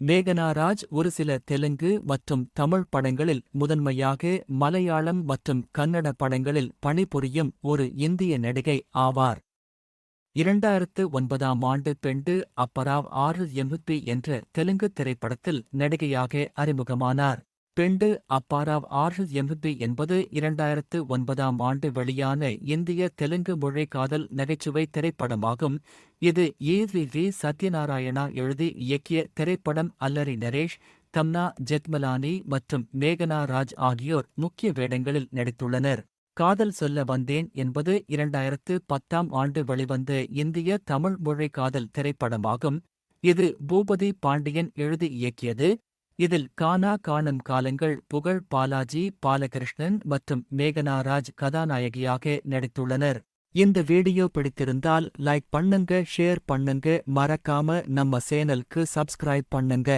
மேகனாராஜ் ஒரு சில தெலுங்கு மற்றும் தமிழ் படங்களில் முதன்மையாக மலையாளம் மற்றும் கன்னட படங்களில் பணிபுரியும் ஒரு இந்திய நடிகை ஆவார். இரண்டாயிரத்து ஒன்பதாம் ஆண்டு பெண்டு அப்பராவ் ஆறு எம்பி என்ற தெலுங்கு திரைப்படத்தில் நடிகையாக அறிமுகமானார். பெண்டு அப்பாராவ் ஆறு எம்பி என்பது இரண்டாயிரத்து ஒன்பதாம் ஆண்டு வெளியான இந்திய தெலுங்கு மொழி காதல் நகைச்சுவை திரைப்படமாகும். இது ஏ வி வி சத்யநாராயணா எழுதி இயக்கிய திரைப்படம் அல்லரி நரேஷ் தம்னா ஜெத்மலானி மற்றும் மேகனா ராஜ் ஆகியோர் முக்கிய வேடங்களில் நடித்துள்ளனர். காதல் சொல்ல வந்தேன் என்பது இரண்டாயிரத்து பத்தாம் ஆண்டு வெளிவந்த இந்திய தமிழ் மொழி காதல் திரைப்படமாகும். இது பூபதி பாண்டியன் எழுதி இயக்கியது. இதில் கானா காணும் காலங்கள் புகழ் பாலாஜி பாலகிருஷ்ணன் மற்றும் மேகனா ராஜ் கதாநாயகியாக நடித்துள்ளனர். இந்த வீடியோ பிடித்திருந்தால் லைக் பண்ணுங்க ஷேர் பண்ணுங்க மறக்காம நம்ம சேனலுக்கு சப்ஸ்கிரைப் பண்ணுங்க.